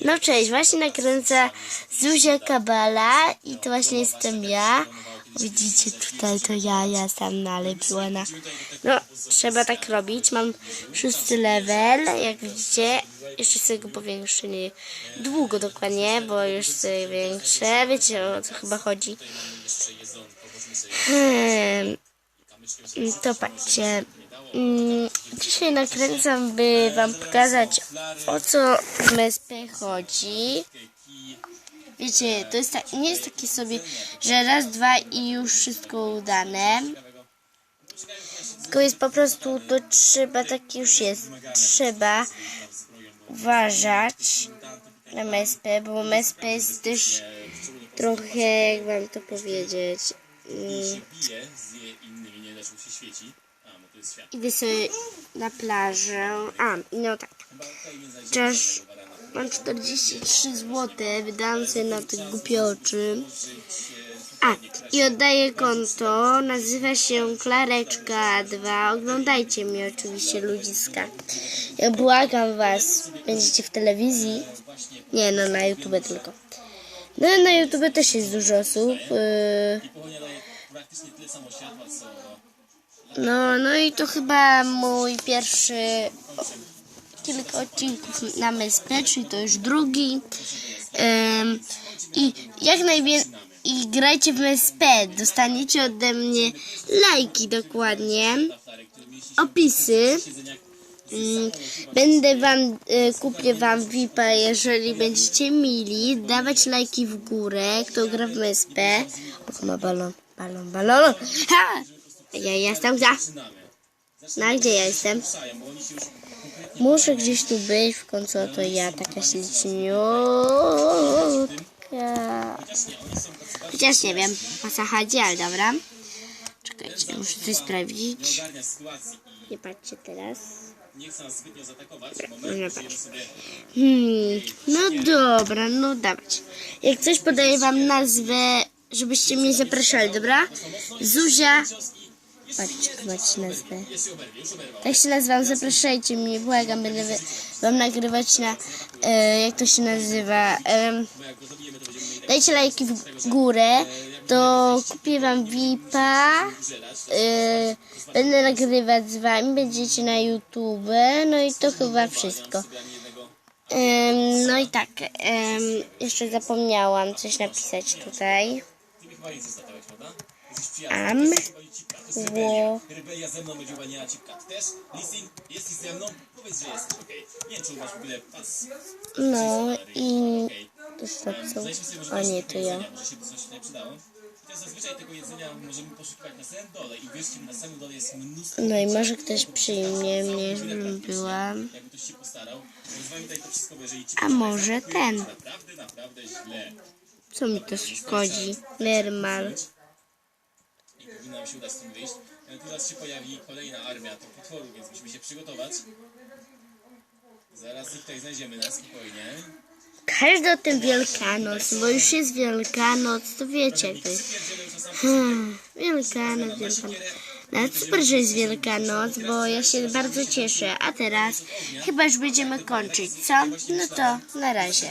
No cześć, właśnie nakręca Zuzia Kabala i to właśnie jestem ja. Widzicie tutaj to ja, ja sam nalepiła na... No, trzeba tak robić. Mam szósty level, jak widzicie. Jeszcze sobie go powiększę, nie długo dokładnie, bo już sobie większe. Wiecie o co chyba chodzi. Hmm. To patrzcie. Mm, Dzisiaj nakręcam, by wam pokazać o co w MSP chodzi. Wiecie, to jest tak, nie jest takie sobie, że raz, dwa i już wszystko udane. Tylko jest po prostu, to trzeba, tak już jest. Trzeba uważać na MSP, bo MSP jest też trochę, jak wam to powiedzieć, mm, nie da się świeci. A, no to jest świat. Idę sobie na plażę. A, no tak. Chociaż mam 43 zł, wydałam sobie na te głupie oczy. A, i oddaję konto. Nazywa się Klareczka 2. Oglądajcie mnie oczywiście, ludziska. Ja błagam was. Będziecie w telewizji? Nie, no na YouTube tylko. No na YouTube też jest dużo osób. Yy... No, no i to chyba mój pierwszy kilka odcinków na MSP, czyli to już drugi. Ym, I jak najwięcej i grajcie w MSP, dostaniecie ode mnie lajki dokładnie, opisy. Ym, Będę wam, y, kupię wam VIPa, jeżeli będziecie mili, dawać lajki w górę, kto gra w MSP. O, ma balon, balon, balon. Ha! Ja jestem za. No gdzie ja jestem? Muszę gdzieś tu być, w końcu to ja taka śliczniutka. Chociaż nie wiem, o co chodzi, ale dobra. Czekajcie, muszę coś sprawdzić. Nie patrzcie teraz. nie patrzeć. Hmm, no dobra, no dawać. Jak coś podaję wam nazwę, żebyście mnie zapraszali, dobra? Zuzia. Jak macie nazwę. Tak się nazywam, zapraszajcie mnie, błagam, będę wam nagrywać na, e, jak to się nazywa, em, dajcie lajki w górę, to kupię wam VIPa, e, będę nagrywać z wami, będziecie na YouTube, no i to chyba wszystko. Em, no i tak, em, jeszcze zapomniałam coś napisać tutaj. Ty mi chyba nic zostawiałeś, prawda? Jesteś Am, wo, Rebelia ze mną będzie uwalniała cipka. Ty też? Jesteś ze mną? Powiedz, że jesteś, okej. Nie wiem, czy masz w ogóle pas. no i... Okej. Tak co? Znajdźmy sobie może A nie, to ja. jedzenia, Może się coś tutaj przydało. Chociaż zazwyczaj tego jedzenia możemy poszukiwać na samym dole i wierzcie mi, na samym dole jest mnóstwo No i może ktoś przyjmie mnie, żebym była. jakby ktoś się postarał. Tutaj to wszystko, bo jeżeli ci A może ten? naprawdę, naprawdę źle Co mi to szkodzi? Normal. i powinno nam się udać z tym wyjść. e, Tu zaraz się pojawi kolejna armia tych potworów, więc musimy się przygotować. Zaraz ich tutaj znajdziemy na spokojnie. Każdy o tym Wielkanoc, bo już jest Wielkanoc, to wiecie jak to jest. Hmm, Wielkanoc, Wielkanoc. No ale super, że jest Wielkanoc, bo ja się bardzo cieszę. A teraz chyba już będziemy kończyć, co? No to na razie.